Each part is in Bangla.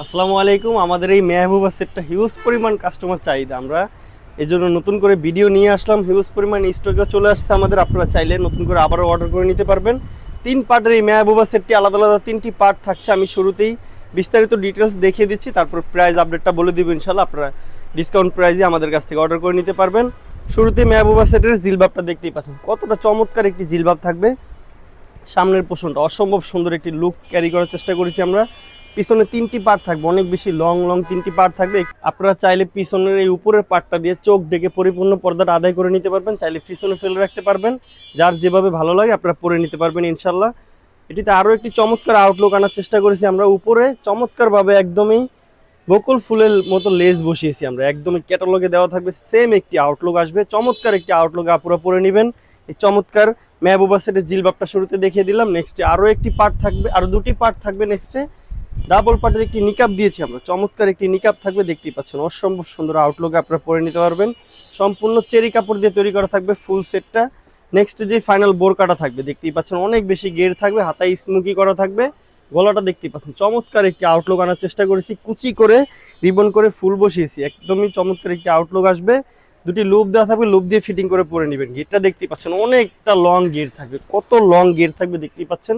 আসসালামু আলাইকুম। আমাদের এই মেহবুবা সেটটা হিউজ পরিমাণ কাস্টমার চাহিদা আমরা। এই জন্য নতুন করে ভিডিও নিয়ে আসলাম। হিউজ পরিমাণ স্টকে চলে আসছে আমাদের। আপনারা চাইলে নতুন করে আবারও অর্ডার করে নিতে পারবেন। তিন পার্টের এই মেহবুবা সেটটি আলাদা আলাদা তিনটি পার্ট থাকছে। আমি শুরুতেই বিস্তারিত ডিটেলস দেখিয়ে দিচ্ছি। তারপর প্রাইস আপডেটটা বলে দিব ইনশাল্লাহ আপনারা ডিসকাউন্ট প্রাইসে আমাদের কাছ থেকে অর্ডার করে নিতে পারবেন। শুরুতে মেহবুবা সেটের জিলবাবটা দেখতেই পাচ্ছেন। কতটা চমৎকার একটি জিলবাব থাকবে। সামনের পোষণটা অসম্ভব সুন্দর একটি লুক ক্যারি করার চেষ্টা করেছি আমরা। পিছনে তিনটি পার্ট থাকবে, অনেক বেশি লং লং তিনটি পার্ট থাকবে। আপনারা চাইলে পিছনের এই উপরের পার্টটা দিয়ে চোখ ডেকে পরিপূর্ণ পর্দাটা আদায় করে নিতে পারবেন, চাইলে পিছনে ফেলে রাখতে পারবেন। যার যেভাবে ভালো লাগে আপনারা পরে নিতে পারবেন ইনশাল্লাহ এটিতে আরও একটি চমৎকার আউটলুক আনার চেষ্টা করেছি আমরা উপরে। চমৎকারভাবে একদমই বকুল ফুলের মতো লেজ বসিয়েছি আমরা। একদমই ক্যাটালগে দেওয়া থাকবে সেম একটি আউটলুক আসবে। চমৎকার একটি আউটলুক আপুরা পরে নেবেন। এই চমৎকার মেহবুবা সেটের জিলবাবটা শুরুতে দেখিয়ে দিলাম। নেক্সটে আরও একটি পার্ট থাকবে, আরও দুটি পার্ট থাকবে নেক্সটে ডাবল পার্টের একটি নিকাপ দিয়েছি আমরা। চমৎকার একটি নিকাপ থাকবে, দেখতেই পাচ্ছেন। অসম্ভব সুন্দর আউটলুক আপনারা পরে নিতে পারবেন। সম্পূর্ণ চেরি কাপড় দিয়ে তৈরি করা থাকবে ফুল সেটটা নেক্সট যে ফাইনাল বোরকাটা থাকবে, দেখতেই পাচ্ছেন, অনেক বেশি গের থাকবে, হাতায় স্মুকি করা থাকবে। গলাটা দেখতেই পাচ্ছেন, চমৎকার একটি আউটলুক আনার চেষ্টা করেছি, কুচি করে রিবন করে ফুল বসিয়েছি। একদমই চমৎকার একটি আউটলুক আসবে। দুটি লুপ দেওয়া থাকবে লুপ দিয়ে ফিটিং করে পরে নেবেন। গিটটা দেখতেই পাচ্ছেন, অনেকটা লং গির থাকবে। কত লং গির থাকবে, দেখতেই পাচ্ছেন।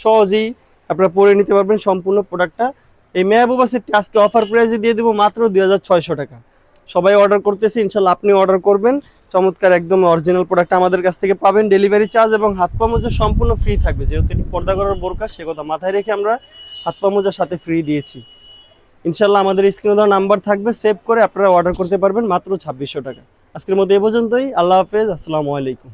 সহজেই আপনারা পরে নিতে পারবেন সম্পূর্ণ প্রোডাক্টটা। এই মেহবুবা সেটটি আজকে অফার প্রাইসে দিয়ে দেবো মাত্র দুই হাজার ছয়শো টাকা। সবাই অর্ডার করতেছে ইনশাল্লাহ আপনি অর্ডার করবেন। চমৎকার একদম অরিজিনাল প্রোডাক্ট আমাদের কাছ থেকে পাবেন। ডেলিভারি চার্জ এবং হাত পা মোজা সম্পূর্ণ ফ্রি থাকবে। যেহেতু এটি পর্দা করার বোরকা সে কথা মাথায় রেখে আমরা হাত পা মোজার সাথে ফ্রি দিয়েছি। ইনশাল্লাহ আমাদের স্ক্রিনে দেওয়া নাম্বার থাকবে সেভ করে আপনারা অর্ডার করতে পারবেন মাত্র ছাব্বিশশো টাকা। আজকের মধ্যে এ পর্যন্তই। আল্লাহ হাফেজ, আসসালামু আলাইকুম।